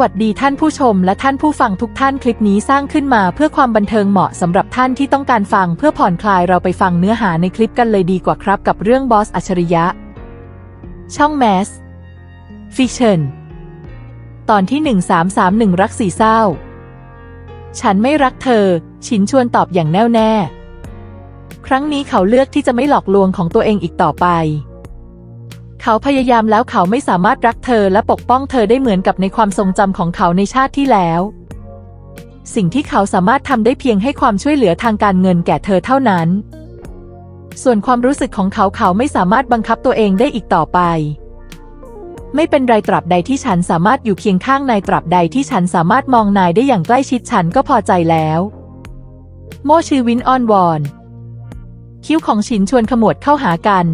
วัสดีท่านผู้ชมและท่านผู้ฟังทุกท่านคลิปนี้สร้างขึ้นมาเพื่อความบันเทิงเหมาะสำหรับท่านที่ต้องการฟังเพื่อผ่อนคลายเราไปฟังเนื้อหาในคลิปกันเลยดีกว่าครับกับเรื่องบอสอัจฉริยะ ช่องแมสฟิชเชนตอนที่ 1331 รักสีเศร้า ฉันไม่รักเธอ ชินชวนตอบอย่างแน่วแน่ ครั้งนี้เขาเลือกที่จะไม่หลอกลวงของตัวเองอีกต่อไป เขาพยายามแล้วเขาไม่สามารถรักเธอและปกป้องเธอได้เหมือนกับในความทรงจำของเขาในชาติที่แล้ว สิ่งที่เขาสามารถทำได้เพียงให้ความช่วยเหลือทางการเงินแก่เธอเท่านั้น ส่วนความรู้สึกของเขาเขาไม่สามารถบังคับตัวเองได้อีกต่อไป ไม่เป็นไรตราบใดที่ฉันสามารถอยู่เคียงข้างนายตราบใดที่ฉันสามารถมองนายได้อย่างใกล้ชิดฉันก็พอใจแล้ว โมชื่อวินออนวอน คิ้วของฉินชวนขมวดเข้าหากัน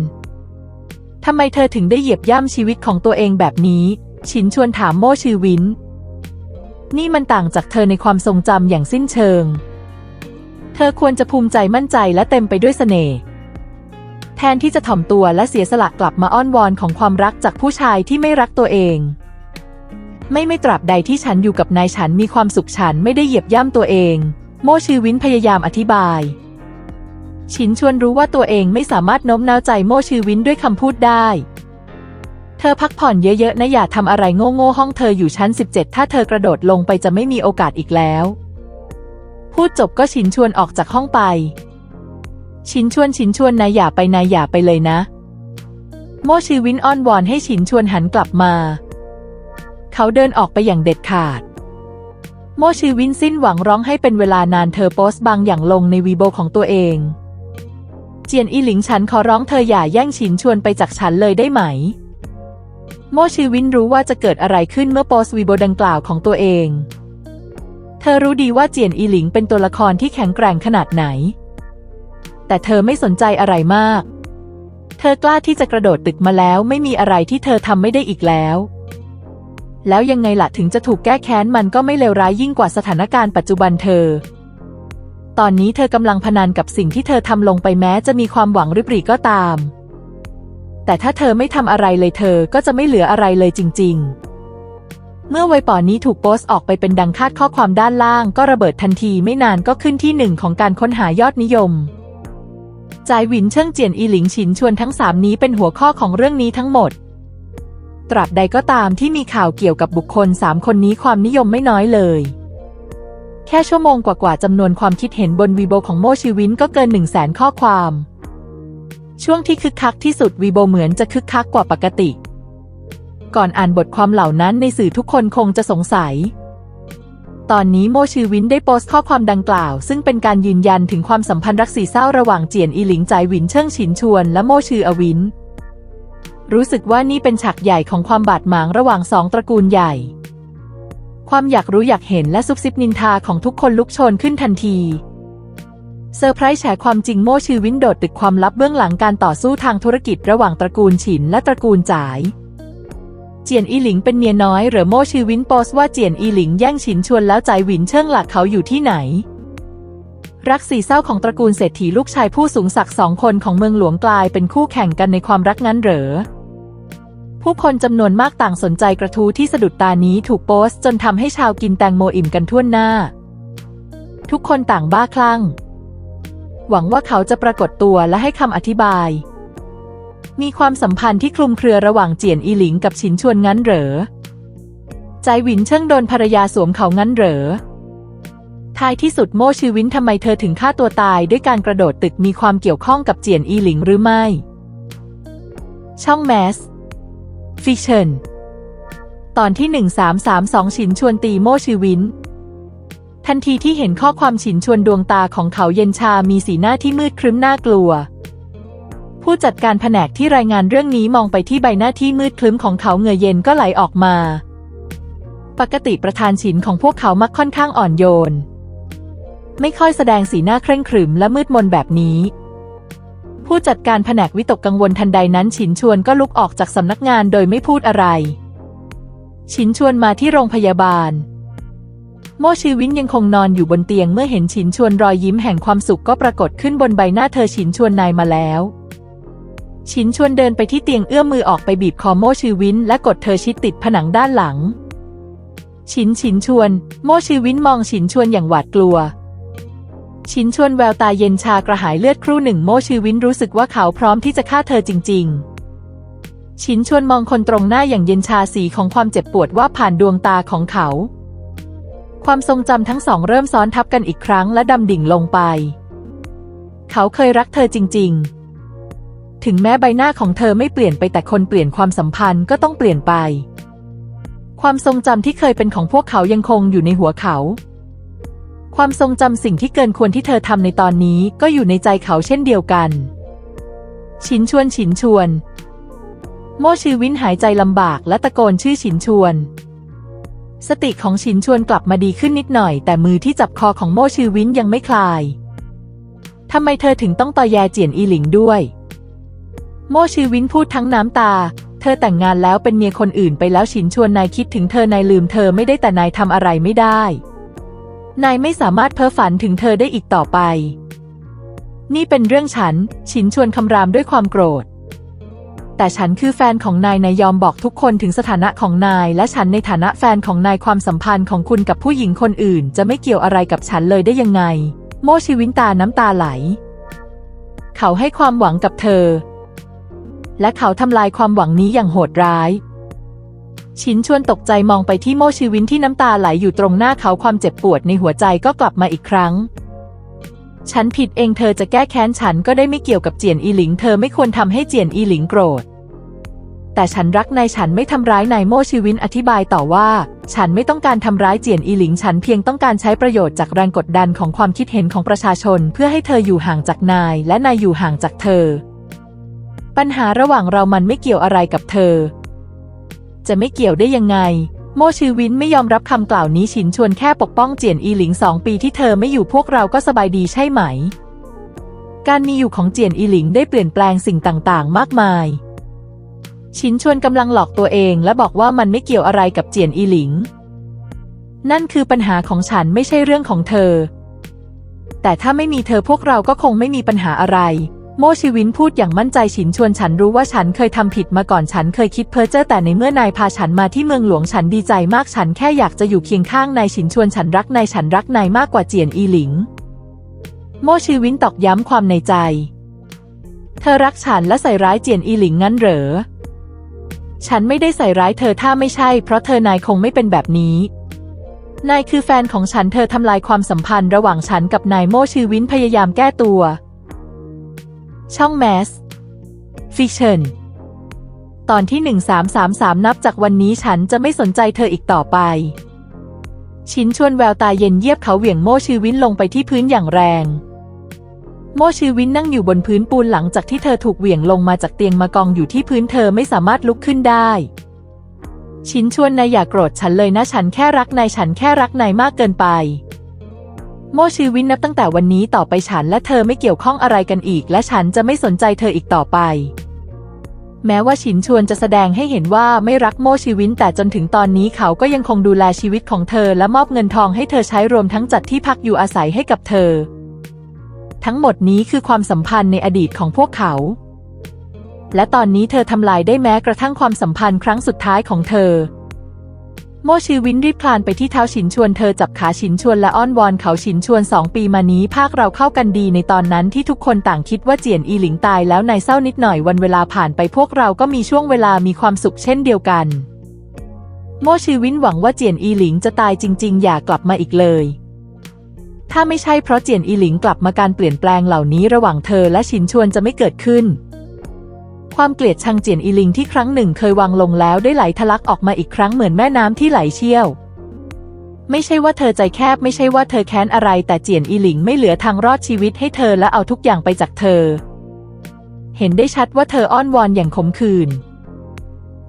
ทำไมเธอถึงได้เหยียบย่ำชีวิตของตัวเองแบบนี้ฉินชวนถามโมชื่อวิน นี่มันต่างจากเธอในความทรงจำอย่างสิ้นเชิง เธอควรจะภูมิใจมั่นใจและเต็มไปด้วยเสน่ห์ แทนที่จะถ่อมตัวและเสียสละกลับมาอ้อนวอนของความรักจากผู้ชายที่ไม่รักตัวเอง ไม่ไม่ตราบใดที่ฉันอยู่กับนายฉันมีความสุขฉันไม่ได้เหยียบย่ำตัวเอง โมชื่อวินพยายามอธิบาย ชินชวนรู้ว่าตัวเองไม่สามารถโน้มน้าวใจโมชื่อวินด้วยคำพูดได้ เธอพักผ่อนเยอะๆนะอย่าทำอะไรโง่ๆห้องเธออยู่ชั้น 17 ถ้าเธอกระโดดลงไปจะไม่มีโอกาสอีกแล้ว พูดจบก็ชินชวนออกจากห้องไปชินชวนชินชวนนายอย่าไปนายอย่าไปเลยนะ โมชื่อวินอ้อนวอนให้ชินชวนหันกลับมา เขาเดินออกไปอย่างเด็ดขาดโมชื่อวินสิ้นหวังร้องให้เป็นเวลานานเธอโพสต์บางอย่างลงในวีโบของตัวเอง เจียนอีหลิงฉันขอร้องเธออย่าแย่งฉินชวนไปจากฉันเลยได้ไหม โมชื่อวินรู้ว่าจะเกิดอะไรขึ้นเมื่อโพสต์วีโบดังกล่าวของตัวเอง เธอรู้ดีว่าเจียนอีหลิงเป็นตัวละครที่แข็งแกร่งขนาดไหน แต่เธอไม่สนใจอะไรมาก เธอกล้าที่จะกระโดดตึกมาแล้วไม่มีอะไรที่เธอทำไม่ได้อีกแล้ว แล้วยังไงล่ะถึงจะถูกแก้แค้นมันก็ไม่เลวร้ายยิ่งกว่าสถานการณ์ปัจจุบันเธอ ตอนนี้เธอกำลังพนันกับสิ่งที่เธอทำลงไปแม้จะมีความหวังริบหรี่ก็ตาม แต่ถ้าเธอไม่ทำอะไรเลยเธอก็จะไม่เหลืออะไรเลยจริง ๆ เมื่อไวปอนี้ถูกโพสต์ออกไปเป็นดังคาดข้อความด้านล่างก็ระเบิดทันทีไม่นานก็ขึ้นที่หนึ่งของการค้นหายอดนิยมจายหวินเชิงเจียนอีหลิงฉินชวนทั้งสามนี้เป็นหัวข้อของเรื่องนี้ทั้งหมด ตราบใดก็ตามที่มีข่าวเกี่ยวกับบุคคลสามคนนี้ความนิยมไม่น้อยเลย แค่ชั่วโมงกว่าๆจำนวนความคิดเห็นบนวีโบของโมชิวินก็เกินหนึ่งแสนข้อความ ช่วงที่คึกคักที่สุดวีโบเหมือนจะคึกคักกว่าปกติ ก่อนอ่านบทความเหล่านั้นในสื่อทุกคนคงจะสงสัย ตอนนี้โมชิวินได้โพสต์ข้อความดังกล่าว ซึ่งเป็นการยืนยันถึงความสัมพันธ์รักสีเศร้าระหว่างเจียนอีหลิงใจายหวินเชิงฉินชวน และโมชืออวิน รู้สึกว่านี่เป็นฉากใหญ่ของความบาดหมางระหว่างสองตระกูลใหญ่ ความอยากรู้อยากเห็นและซุบซิบนินทาของทุกคนลุกโชนขึ้นทันทีเซอร์ไพรส์แฉความจริงโม่ชื่อวินโดดตึกความลับเบื้องหลังการต่อสู้ทางธุรกิจระหว่างตระกูลฉินและตระกูลจ๋าย เจียนอีหลิงเป็นเมียน้อยหรือโม่ชื่อวินโพสว่าเจียนอีหลิงแย่งฉินชวนแล้วจ่ายหวินเชิงหลักเขาอยู่ที่ไหน รักสีเศร้าของตระกูลเศรษฐีลูกชายผู้สูงศักดิ์สองคนของเมืองหลวงกลายเป็นคู่แข่งกันในความรักงั้นเหรอ ผู้คนจำนวนมากต่างสนใจกระทู้ที่สะดุดตานี้ถูกโพสต์จนทำให้ชาวกินแตงโมอิ่มกันทั่วหน้า ทุกคนต่างบ้าคลั่ง หวังว่าเขาจะปรากฏตัวและให้คำอธิบาย มีความสัมพันธ์ที่คลุมเครือระหว่างเจียนอีหลิงกับฉินชวนงั้นเหรอ ใจหวินเชิงโดนภรรยาสวมเขางั้นเหรอท้ายที่สุดโม่ชื่อวินทำไมเธอถึงฆ่าตัวตายด้วยการกระโดดตึกมีความเกี่ยวข้องกับเจียนอีหลิงหรือไม่ ช่องแมส ฟิเชนตอนที่ 1332 ฉินชวนตีโมชิวิน ทันทีที่เห็นข้อความฉินชวนดวงตาของเขาเย็นชามีสีหน้าที่มืดครึ้มน่ากลัว ผู้จัดการแผนกที่รายงานเรื่องนี้มองไปที่ใบหน้าที่มืดคลึ้มของเขาเงื่อเย็นก็ไหลออกมา ปกติประธานฉินของพวกเขามักค่อนข้างอ่อนโยน ไม่ค่อยแสดงสีหน้าเคร่งขรึมและมืดมนแบบนี้ ผู้จัดการแผนกวิตกกังวลทันใดนั้นฉินชวนก็ลุกออกจากสำนักงานโดยไม่พูดอะไร ฉินชวนมาที่โรงพยาบาล โมชีวินยังคงนอนอยู่บนเตียงเมื่อเห็นฉินชวนรอยยิ้มแห่งความสุขก็ปรากฏขึ้นบนใบหน้าเธอฉินชวนนายมาแล้ว ฉินชวนเดินไปที่เตียงเอื้อมมือออกไปบีบคอโมชีวินและกดเธอชิดติดผนังด้านหลังชินชินชวน โมชีวินมองชินชวนอย่างหวาดกลัว ชินชวนแววตาเย็นชากระหายเลือดครู่หนึ่งโมชีวินรู้สึกว่าเขาพร้อมที่จะฆ่าเธอจริง ๆ ชินชวนมองคนตรงหน้าอย่างเย็นชาสีของความเจ็บปวดว่าผ่านดวงตาของเขา ความทรงจำทั้งสองเริ่มซ้อนทับกันอีกครั้งและดำดิ่งลงไป เขาเคยรักเธอจริง ๆ ถึงแม้ใบหน้าของเธอไม่เปลี่ยนไปแต่คนเปลี่ยนความสัมพันธ์ก็ต้องเปลี่ยนไป ความทรงจำที่เคยเป็นของพวกเขายังคงอยู่ในหัวเขา ความทรงจำสิ่งที่เกินควรที่เธอทำในตอนนี้ก็อยู่ในใจเขาเช่นเดียวกันชินชวนชินชวน โมชีวินหายใจลำบากและตะโกนชื่อชินชวน สติของชินชวนกลับมาดีขึ้นนิดหน่อย แต่มือที่จับคอของโมชีวินยังไม่คลายทำไมเธอถึงต้องตอแยเจียนอีหลิงด้วย โมชีวินพูดทั้งน้ำตา เธอแต่งงานแล้วเป็นเมียคนอื่นไปแล้วชินชวนนายคิดถึงเธอนายลืมเธอไม่ได้แต่นายทำอะไรไม่ได้ นายไม่สามารถเพ้อฝันถึงเธอได้อีกต่อไป นี่เป็นเรื่องฉันชินชวนคำรามด้วยความโกรธ แต่ฉันคือแฟนของนาย นายยอมบอกทุกคนถึงสถานะของนาย และฉันในฐานะแฟนของนายความสัมพันธ์ของคุณกับผู้หญิงคนอื่น จะไม่เกี่ยวอะไรกับฉันเลยได้ยังไง โมชีวินตาน้ำตาไหล เขาให้ความหวังกับเธอ และเขาทำลายความหวังนี้อย่างโหดร้าย ชินชวนตกใจมองไปที่โมชีวินที่น้ำตาไหลอยู่ตรงหน้าเขาความเจ็บปวดในหัวใจก็กลับมาอีกครั้ง ฉันผิดเองเธอจะแก้แค้นฉันก็ได้ไม่เกี่ยวกับเจียนอีหลิง เธอไม่ควรทำให้เจียนอีหลิงโกรธ แต่ฉันรักนายฉันไม่ทำร้ายนายโมชีวินอธิบายต่อว่า ฉันไม่ต้องการทำร้ายเจียนอีหลิง ฉันเพียงต้องการใช้ประโยชน์จากแรงกดดันของความคิดเห็นของประชาชน เพื่อให้เธออยู่ห่างจากนาย และนายอยู่ห่างจากเธอ ปัญหาระหว่างเรามันไม่เกี่ยวอะไรกับเธอ จะไม่เกี่ยวได้ยังไง โมชือวินไม่ยอมรับคำกล่าวนี้ฉินชวนแค่ปกป้องเจียนอีหลิงสองปีที่เธอไม่อยู่พวกเราก็สบายดีใช่ไหม การมีอยู่ของเจียนอีหลิงได้เปลี่ยนแปลงสิ่งต่างๆ มากมายชินชวนกำลังหลอกตัวเองและบอกว่ามันไม่เกี่ยวอะไรกับเจียนอีหลิง นั่นคือปัญหาของฉันไม่ใช่เรื่องของเธอ แต่ถ้าไม่มีเธอพวกเราก็คงไม่มีปัญหาอะไร โมชิวินพูดอย่างมั่นใจฉินชวนฉันรู้ว่าฉันเคยทำผิดมาก่อนฉันเคยคิดเพ้อเจ้อแต่ในเมื่อนายพาฉันมาที่เมืองหลวงฉันดีใจมากฉันแค่อยากจะอยู่เคียงข้างนายฉินชวนฉันรักนายฉันรักนายมากกว่าเจียนอีหลิง โมชิวินตอกย้ำความในใจ เธอรักฉันและใส่ร้ายเจียนอีหลิงงั้นเหรอ ฉันไม่ได้ใส่ร้ายเธอถ้าไม่ใช่ เพราะเธอนายคงไม่เป็นแบบนี้นายคือแฟนของฉันเธอทำลายความสัมพันธ์ระหว่างฉันกับนายโมชิวินพยายามแก้ตัว ช่องแมสฟิชเชนตอนที่ 1333 นับจากวันนี้ฉันจะไม่สนใจเธออีกต่อไป ชินชวนแววตาเย็นเยียบเขาเหวี่ยงโมชิวินลงไปที่พื้นอย่างแรง โมชิวินนั่งอยู่บนพื้นปูนหลังจากที่เธอถูกเหวี่ยงลงมาจากเตียงมากองอยู่ที่พื้นเธอไม่สามารถลุกขึ้นได้ ชินชวนนายอย่ากโกรธฉันเลยนะฉันแค่รักนายฉันแค่รักนายมากเกินไป โมชีวินนับตั้งแต่วันนี้ต่อไปฉันและเธอไม่เกี่ยวข้องอะไรกันอีก และฉันจะไม่สนใจเธออีกต่อไป แม้ว่าชินชวนจะแสดงให้เห็นว่าไม่รักโมชีวินแต่จนถึงตอนนี้เขาก็ยังคงดูแลชีวิตของเธอและมอบเงินทองให้เธอใช้รวมทั้งจัดที่พักอยู่อาศัยให้กับเธอ ทั้งหมดนี้คือความสัมพันธ์ในอดีตของพวกเขา และตอนนี้เธอทำลายได้แม้กระทั่งความสัมพันธ์ครั้งสุดท้ายของเธอ โมชีวินรีบคลานไปที่เท้าฉินชวนเธอจับขาฉินชวนและอ้อนวอนเขาฉินชวนสองปีมานี้ภาคเราเข้ากันดีในตอนนั้นที่ทุกคนต่างคิดว่าเจียนอีหลิงตายแล้วนายเศร้านิดหน่อยวันเวลาผ่านไปพวกเราก็มีช่วงเวลามีความสุขเช่นเดียวกัน โมชีวินหวังว่าเจียนอีหลิงจะตายจริง ๆ อย่ากลับมาอีกเลย ถ้าไม่ใช่เพราะเจียนอีหลิงกลับมาการเปลี่ยนแปลงเหล่านี้ระหว่างเธอและฉินชวนจะไม่เกิดขึ้น ความเกลียดชังเจียนอีลิงที่ครั้งหนึ่งเคยวางลงแล้วได้ไหลทะลักออกมาอีกครั้งเหมือนแม่น้ำที่ไหลเชี่ยว ไม่ใช่ว่าเธอใจแคบไม่ใช่ว่าเธอแค้นอะไร แต่เจียนอีหลิงไม่เหลือทางรอดชีวิตให้เธอและเอาทุกอย่างไปจากเธอ เห็นได้ชัดว่าเธออ้อนวอนอย่างขมขื่น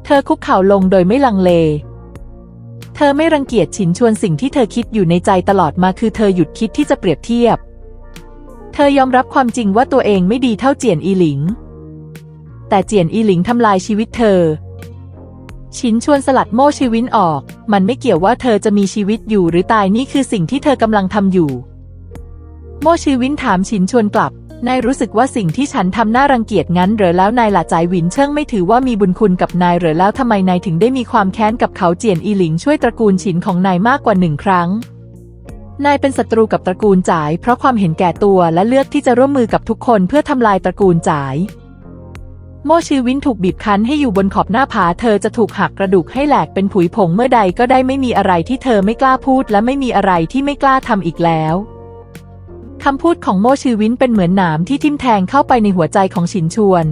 เธอคุกเข่าลงโดยไม่ลังเลเธอไม่รังเกียจฉินชวนสิ่งที่เธอคิดอยู่ในใจตลอดมาคือเธอหยุดคิดที่จะเปรียบเทียบ เธอยอมรับความจริงว่าตัวเองไม่ดีเท่าเจียนอีหลิง แต่เจียนอีหลิงทำลายชีวิตเธอ ชินชวนสลัดโม่ชีวินออก มันไม่เกี่ยวว่าเธอจะมีชีวิตอยู่หรือตายนี่คือสิ่งที่เธอกำลังทำอยู่ โม่ชีวินถามชินชวนกลับ นายรู้สึกว่าสิ่งที่ฉันทำน่ารังเกียจงั้นเหรอแล้วนายหละใจายหวินเชิงไม่ถือว่ามีบุญคุณกับนายเหรอแล้วทำไมนายถึงได้มีความแค้นกับเขาเจียนอีหลิงช่วยตระกูลฉินของนายมากกว่าหนึ่งครั้งนายเป็นศัตรูกับตระกูลจ๋ายเพราะความเห็นแก่ตัวและเลือกที่จะร่วมมือกับทุกคนเพื่อทำลายตระกูลจ๋าย โมชีวินถูกบีบคั้นให้อยู่บนขอบหน้าผาเธอจะถูกหักกระดูกให้แหลกเป็นผุยผงเมื่อใดก็ได้ไม่มีอะไรที่เธอไม่กล้าพูดและไม่มีอะไรที่ไม่กล้าทำอีกแล้วคำพูดของโมชีวินเป็นเหมือนหนามที่ทิ่มแทงเข้าไปในหัวใจของฉินชวน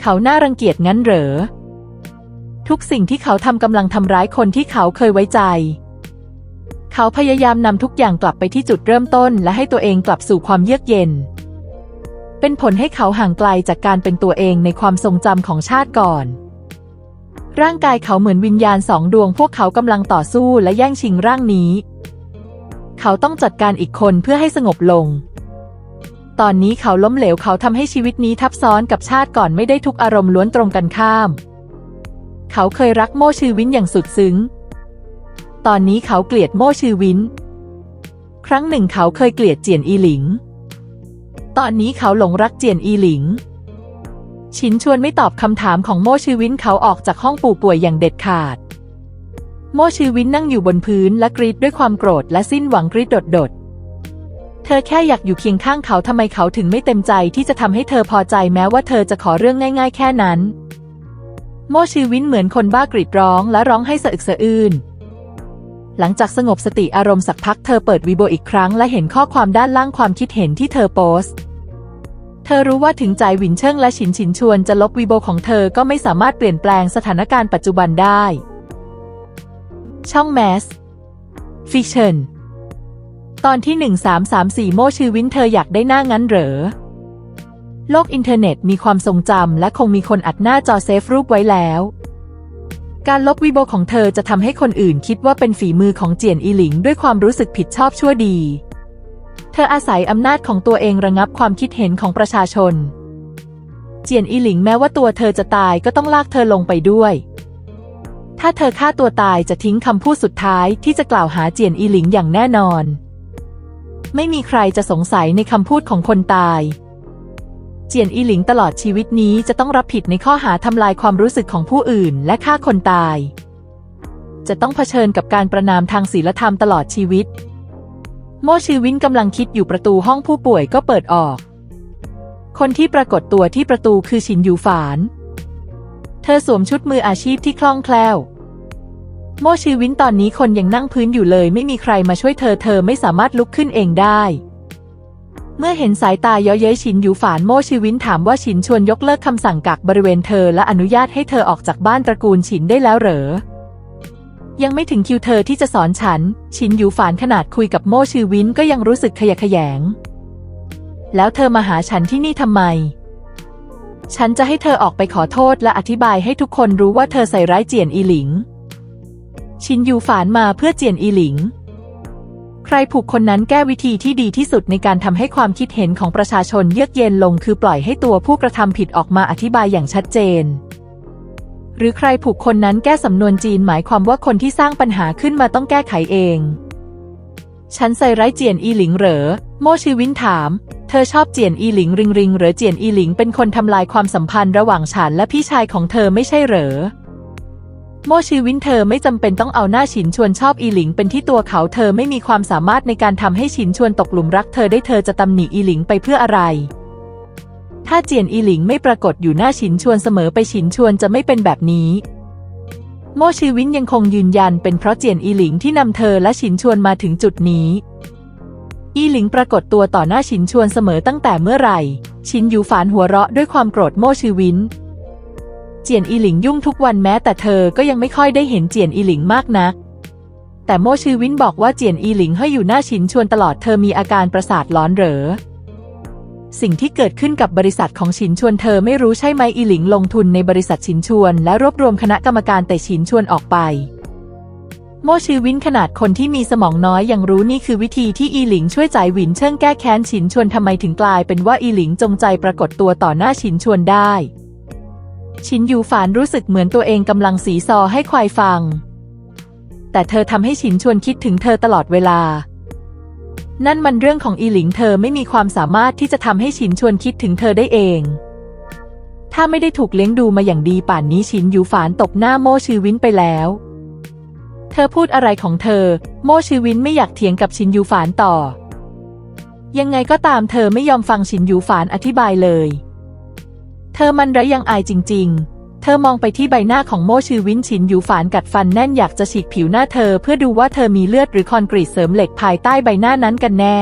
เขาน่ารังเกียจงั้นเหรอ ทุกสิ่งที่เขาทำกำลังทำร้ายคนที่เขาเคยไว้ใจ เขาพยายามนำทุกอย่างกลับไปที่จุดเริ่มต้นและให้ตัวเองกลับสู่ความเยือกเย็น เป็นผลให้เขาห่างไกลจากการเป็นตัวเองในความทรงจำของชาติก่อน ร่างกายเขาเหมือนวิญญาณสองดวงพวกเขากำลังต่อสู้และแย่งชิงร่างนี้ เขาต้องจัดการอีกคนเพื่อให้สงบลง ตอนนี้เขาล้มเหลวเขาทำให้ชีวิตนี้ทับซ้อนกับชาติก่อนไม่ได้ทุกอารมณ์ล้วนตรงกันข้าม เขาเคยรักโมชื่อวินอย่างสุดซึ้ง ตอนนี้เขาเกลียดโมชื่อวิน ครั้งหนึ่งเขาเคยเกลียดเจียนอีหลิง ตอนนี้เขาหลงรักเจียนอีหลิง ชินชวนไม่ตอบคำถามของโมชือวินเขาออกจากห้องปู่ป่วยอย่างเด็ดขาด โมชือวินนั่งอยู่บนพื้นและกรีดด้วยความโกรธและสิ้นหวังกรีดโดดๆ เธอแค่อยากอยู่เคียงข้างเขาทำไมเขาถึงไม่เต็มใจที่จะทำให้เธอพอใจแม้ว่าเธอจะขอเรื่องง่าย ๆ แค่นั้น โมชือวินเหมือนคนบ้ากรีดร้องและร้องให้สะอึกสะอื้นหลังจากสงบสติอารมณ์สักพักเธอเปิดวีโบอีกครั้งและเห็นข้อความด้านล่างความคิดเห็นที่เธอโพสต์ เธอรู้ว่าถึงใจหวินเชิงและฉินฉินชวนจะลบวีโบของเธอก็ไม่สามารถเปลี่ยนแปลงสถานการณ์ปัจจุบันได้ ช่องแมส ฟิเชนตอนที่ 1334 โมชื่อวินเธออยากได้หน้างั้นเหรอ โลกอินเทอร์เน็ตมีความทรงจำและคงมีคนอัดหน้าจอเซฟรูปไว้แล้ว การลบวีโบของเธอจะทำให้คนอื่นคิดว่าเป็นฝีมือของเจียนอีหลิงด้วยความรู้สึกผิดชอบชั่วดี ธออาศัยอำนาจของตัวเองระงับความคิดเห็นของประชาชน เจียนอีหลิงแม้ว่าตัวเธอจะตายก็ต้องลากเธอลงไปด้วย ถ้าเธอฆ่าตัวตายจะทิ้งคำพูดสุดท้ายที่จะกล่าวหาเจียนอีหลิงอย่างแน่นอน ไม่มีใครจะสงสัยในคำพูดของคนตาย เจียนอีหลิงตลอดชีวิตนี้จะต้องรับผิดในข้อหาทำลายความรู้สึกของผู้อื่นและฆ่าคนตาย จะต้องเผชิญกับการประนามทางศีลธรรมตลอดชีวิต โมชีวินกำลังคิดอยู่ประตูห้องผู้ป่วยก็เปิดออก คนที่ปรากฏตัวที่ประตูคือฉินยูฝาน เธอสวมชุดมืออาชีพที่คล่องแคล่ว โมชีวินตอนนี้คนยังนั่งพื้นอยู่เลย ไม่มีใครมาช่วยเธอเธอไม่สามารถลุกขึ้นเองได้ เมื่อเห็นสายตาเย้อเย้ยฉินยูฝานโมชีวินถามว่าฉินชวนยกเลิกคำสั่งกักบริเวณเธอและอนุญาตให้เธอออกจากบ้านตระกูลฉินได้แล้วเหรอ ยังไม่ถึงคิวเธอที่จะสอนฉัน ชินอยู่ฝานขนาดคุยกับโมชื่อวินก็ยังรู้สึกขยะแขยง แล้วเธอมาหาฉันที่นี่ทำไม ฉันจะให้เธอออกไปขอโทษและอธิบายให้ทุกคนรู้ว่าเธอใส่ร้ายเจียนอีหลิง ชินยูฝานมาเพื่อเจียนอีหลิง ใครผูกคนนั้นแก้วิธีที่ดีที่สุดในการทำให้ความคิดเห็นของประชาชนเยือกเย็นลงคือปล่อยให้ตัวผู้กระทำผิดออกมาอธิบายอย่างชัดเจน หรือใครผูกคนนั้นแก้สำนวนจีนหมายความว่าคนที่สร้างปัญหาขึ้นมาต้องแก้ไขเองฉันใส่ร้ายเจียนอีหลิงเหรอ โมชีวินถาม เธอชอบเจียนอีหลิงริงริงหรือเจียนอีหลิงเป็นคนทำลายความสัมพันธ์ระหว่างฉันและพี่ชายของเธอไม่ใช่เหรอ โมชีวินเธอไม่จำเป็นต้องเอาหน้าฉินชวนชอบอีหลิงเป็นที่ตัวเขาเธอไม่มีความสามารถในการทำให้ฉินชวนตกหลุมรักเธอได้เธอจะตำหนิอีหลิงไปเพื่ออะไร ถ้าเจียนอีหลิงไม่ปรากฏอยู่หน้าฉินชวนเสมอไปฉินชวนจะไม่เป็นแบบนี้ โมชีวินยังคงยืนยันเป็นเพราะเจียนอีหลิงที่นำเธอและฉินชวนมาถึงจุดนี้ อีหลิงปรากฏตัวต่อหน้าฉินชวนเสมอตั้งแต่เมื่อไหร่ ฉินอยู่ฝานหัวเราะด้วยความโกรธโมชีวิน เจียนอีหลิงยุ่งทุกวันแม้แต่เธอก็ยังไม่ค่อยได้เห็นเจียนอีหลิงมากนักแต่โมชีวินบอกว่าเจียนอีหลิงให้อยู่หน้าฉินชวนตลอดเธอมีอาการประสาทร้อนเหรอ สิ่งที่เกิดขึ้นกับบริษัทของฉินชวนเธอไม่รู้ใช่ไหมอีหลิงลงทุนในบริษัทฉินชวน และรวบรวมคณะกรรมการแต่ฉินชวนออกไป โมชีวินขนาดคนที่มีสมองน้อยยังรู้นี่คือวิธีที่อีหลิงช่วยจ่ายหวินเชิงแก้แค้นฉินชวนทำไมถึงกลายเป็นว่าอีหลิงจงใจปรากฏตัวต่อหน้าฉินชวนได้ ฉินยูฝานรู้สึกเหมือนตัวเองกำลังสีซอให้ควายฟัง แต่เธอทำให้ฉินชวนคิดถึงเธอตลอดเวลา นั่นมันเรื่องของอีหลิงเธอไม่มีความสามารถที่จะทำให้ฉินชวนคิดถึงเธอได้เอง ถ้าไม่ได้ถูกเลี้ยงดูมาอย่างดีป่านนี้ฉินอยู่ฝานตบหน้าโม่ชือวินไปแล้ว เธอพูดอะไรของเธอ โม่ชือวินไม่อยากเถียงกับฉินยูฝานต่อ ยังไงก็ตามเธอไม่ยอมฟังฉินยูฝานอธิบายเลย เธอมันไรยังอายจริง ๆ เธอมองไปที่ใบหน้าของโมชื่อวินฉินยูฝานกัดฟันแน่นอยากจะฉีกผิวหน้าเธอเพื่อดูว่าเธอมีเลือดหรือคอนกรีตเสริมเหล็กภายใต้ใบหน้านั้นกันแน่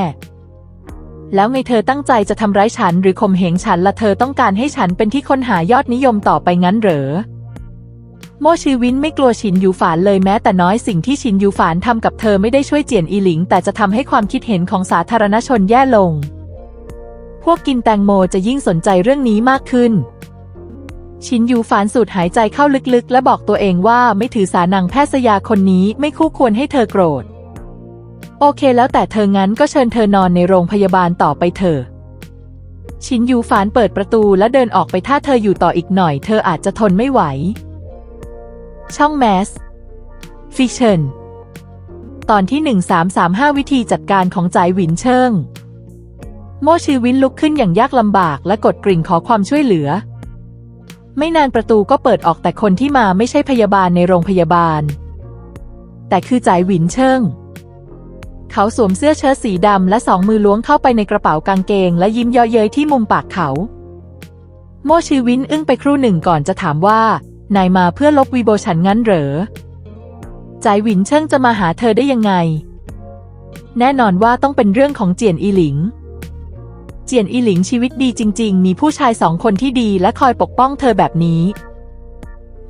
แล้วไงเธอตั้งใจจะทำร้ายฉันหรือข่มเหงฉันละเธอต้องการให้ฉันเป็นที่ค้นหายอดนิยมต่อไปงั้นเหรอโมชีวินไม่กลัวชินยูฝานเลยแม้แต่น้อยสิ่งที่ชินยูฝานทำกับเธอไม่ได้ช่วยเจียนอีหลิง แต่จะทำให้ความคิดเห็นของสาธารณชนแย่ลง พวกกินแตงโมจะยิ่งสนใจเรื่องนี้มากขึ้น ชินยูฝานสูดหายใจเข้าลึกๆ และบอกตัวเองว่าไม่ถือสานางแพทย์สยาคนนี้ไม่คู่ควรให้เธอโกรธ โอเคแล้วแต่เธองั้นก็เชิญเธอนอนในโรงพยาบาลต่อไปเถอะชินยูฝานเปิดประตูและเดินออกไปถ้าเธออยู่ต่ออีกหน่อย เธออาจจะทนไม่ไหว ช่องแมส ฟิเชนตอนที่ 1335 วิธีจัดการของจ่ายหวินเชิง โมชีวินลุกขึ้นอย่างยากลำบากและกดกริ่งขอความช่วยเหลือ ไม่นานประตูก็เปิดออกแต่คนที่มาไม่ใช่พยาบาลในโรงพยาบาล แต่คือจ่ายหวินเชิง เขาสวมเสื้อเชิ้ตสีดำและสองมือล้วงเข้าไปในกระเป๋ากางเกง และยิ้มเยาะเย้ยที่มุมปากเขา โมชีวินอึ้งไปครู่หนึ่งก่อนจะถามว่า นายมาเพื่อลบวีโบฉันงั้นเหรอจ่ายหวินเชิงจะมาหาเธอได้ยังไง แน่นอนว่าต้องเป็นเรื่องของเจียนอีหลิง เจียนอีหลิงชีวิตดีจริง ๆ มีผู้ชายสองคนที่ดีและคอยปกป้องเธอแบบนี้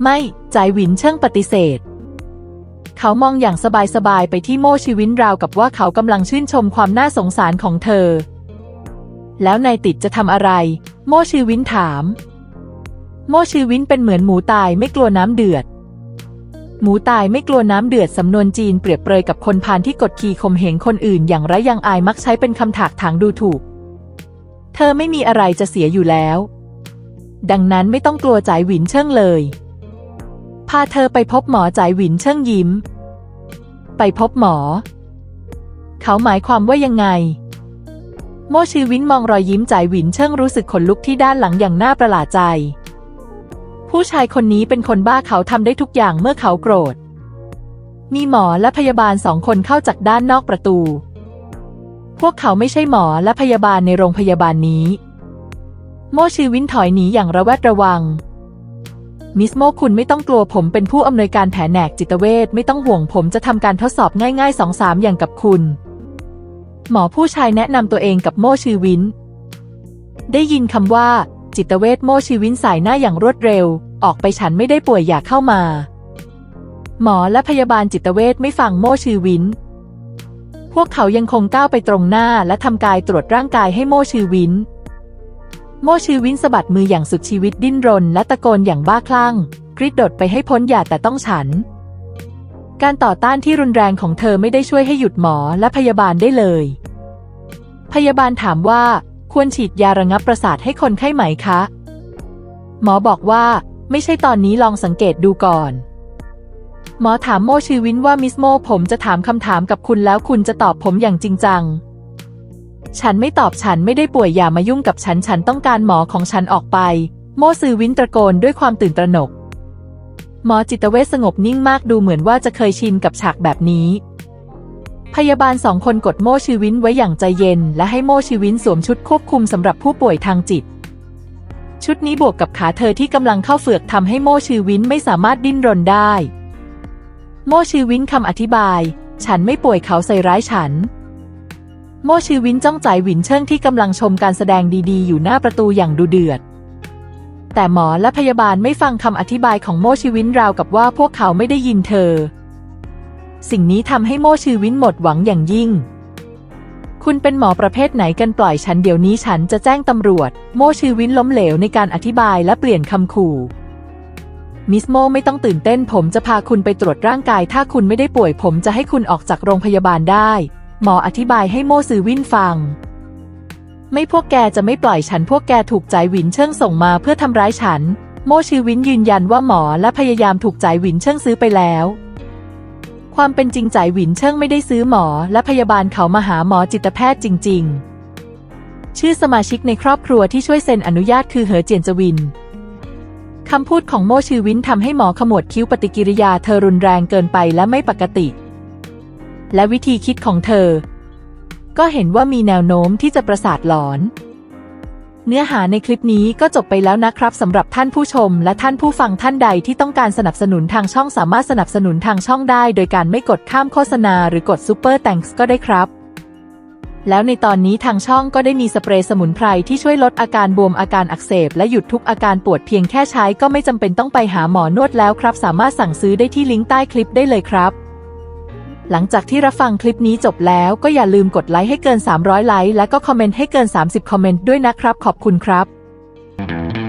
ไม่จ่ายหวินเชิงปฏิเสธ เขามองอย่างสบายๆไปที่โม่ชีวินราวกับว่าเขากำลังชื่นชมความน่าสงสารของเธอ แล้วนายติดจะทำอะไร โม่ชีวินถาม โม่ชีวินเป็นเหมือนหมูตายไม่กลัวน้ำเดือดหมูตายไม่กลัวน้ำเดือดสำนวนจีนเปรียบเปรยกับคนพาลที่กดขี่ข่มเหงคนอื่นอย่างไร้ยังอายมักใช้เป็นคำถากถางดูถูก เธอไม่มีอะไรจะเสียอยู่แล้ว ดังนั้นไม่ต้องกลัวจ่ายหวินเชิงเลย พาเธอไปพบหมอจ่ายหวินเชิงยิ้ม ไปพบหมอ เขาหมายความว่ายังไง โมชีวินมองรอยยิ้มจ่ายหวินเชิงรู้สึกขนลุกที่ด้านหลังอย่างน่าประหลาดใจ ผู้ชายคนนี้เป็นคนบ้าเขาทำได้ทุกอย่างเมื่อเขาโกรธ มีหมอและพยาบาลสองคนเข้าจากด้านนอกประตู พวกเขาไม่ใช่หมอและพยาบาลในโรงพยาบาลนี้ โมชีวินถอยหนีอย่างระแวดระวัง มิสโมคุณไม่ต้องกลัวผมเป็นผู้อำนวยการแผนกจิตเวชไม่ต้องห่วงผมจะทำการทดสอบง่ายๆสองสามอย่างกับคุณ หมอผู้ชายแนะนำตัวเองกับโมชีวิน ได้ยินคำว่า จิตเวชโมชีวินสายหน้าอย่างรวดเร็ว ออกไปฉันไม่ได้ป่วยอยากเข้ามา หมอและพยาบาลจิตเวชไม่ฟังโมชีวิน พวกเขายังคงก้าวไปตรงหน้าและทำกายตรวจร่างกายให้โมชีวิน โมชีวินสะบัดมืออย่างสุดชีวิตดิ้นรน และตะโกนอย่างบ้าคลั่ง กริดดดไปให้พ้นอย่าแต่ต้องฉัน การต่อต้านที่รุนแรงของเธอไม่ได้ช่วยให้หยุดหมอและพยาบาลได้เลย พยาบาลถามว่าควรฉีดยาระงับประสาทให้คนไข้ไหมคะ หมอบอกว่า ไม่ใช่ตอนนี้ลองสังเกตดูก่อน หมอถามโมชีวินว่ามิสโมผมจะถามคำถามกับคุณแล้วคุณจะตอบผมอย่างจริงจัง ฉันไม่ตอบฉันไม่ได้ป่วยอย่ามายุ่งกับฉันฉันต้องการหมอของฉันออกไป โมซือวินตะโกนด้วยความตื่นตระหนก หมอจิตเวชสงบนิ่งมากดูเหมือนว่าจะเคยชินกับฉากแบบนี้ พยาบาลสองคนกดโมชีวินไว้อย่างใจเย็น และให้โมชีวินสวมชุดควบคุมสำหรับผู้ป่วยทางจิตชุดนี้บวกกับขาเธอที่กำลังเข้าเฟือกทำให้โมชีวินไม่สามารถดิ้นรนได้ โมชีวินคำอธิบาย ฉันไม่ป่วยเขาใส่ร้ายฉัน โมชีวินจ้องใจหวินเชิงที่กำลังชมการแสดงดีๆ อยู่หน้าประตูอย่างดูเดือด แต่หมอและพยาบาลไม่ฟังคำอธิบายของโมชีวินราวกับว่าพวกเขาไม่ได้ยินเธอ สิ่งนี้ทำให้โมชีวินหมดหวังอย่างยิ่งคุณเป็นหมอประเภทไหนกันปล่อยฉันเดี๋ยวนี้ฉันจะแจ้งตำรวจ โมชีวินล้มเหลวในการอธิบายและเปลี่ยนคำขู่ มิสโมไม่ต้องตื่นเต้นผมจะพาคุณไปตรวจร่างกาย ถ้าคุณไม่ได้ป่วย ผมจะให้คุณออกจากโรงพยาบาลได้ หมออธิบายให้โมซือวินฟัง ไม่พวกแกจะไม่ปล่อยฉันพวกแกถูกใจวินเชิงส่งมาเพื่อทำร้ายฉัน โมชือวินยืนยันว่าหมอและพยายามถูกใจวินเชิงซื้อไปแล้ว ความเป็นจริงจ่ายวินเชิงไม่ได้ซื้อหมอ และพยาบาลเขามาหาหมอจิตแพทย์จริง ๆ ชื่อสมาชิกในครอบครัวที่ช่วยเซ็นอนุญาตคือเหอเจียนจวิน คำพูดของโมชือวินทำให้หมอขมวดคิ้วปฏิกิริยาเธอรุนแรงเกินไปและไม่ปกติ และวิธีคิดของเธอ ก็เห็นว่ามีแนวโน้มที่จะประสาทหลอน เนื้อหาในคลิปนี้ก็จบไปแล้วนะครับสำหรับท่านผู้ชมและท่านผู้ฟังท่านใดที่ต้องการสนับสนุนทางช่องสามารถสนับสนุนทางช่องได้ โดยการไม่กดข้ามโฆษณาหรือกดซูเปอร์แตงก็ได้ครับ แล้วในตอนนี้ทางช่องก็ได้มีสเปรย์สมุนไพรที่ช่วยลดอาการบวมอาการอักเสบ และหยุดทุกอาการปวดเพียงแค่ใช้ก็ไม่จำเป็นต้องไปหาหมอนวดแล้วครับ สามารถสั่งซื้อได้ที่ลิงก์ใต้คลิปได้เลยครับ หลังจากที่รับฟังคลิปนี้จบแล้วก็อย่าลืมกดไลค์ให้เกิน 300 ไลค์และก็คอมเมนต์ให้เกิน 30 คอมเมนต์ด้วยนะครับ ขอบคุณครับ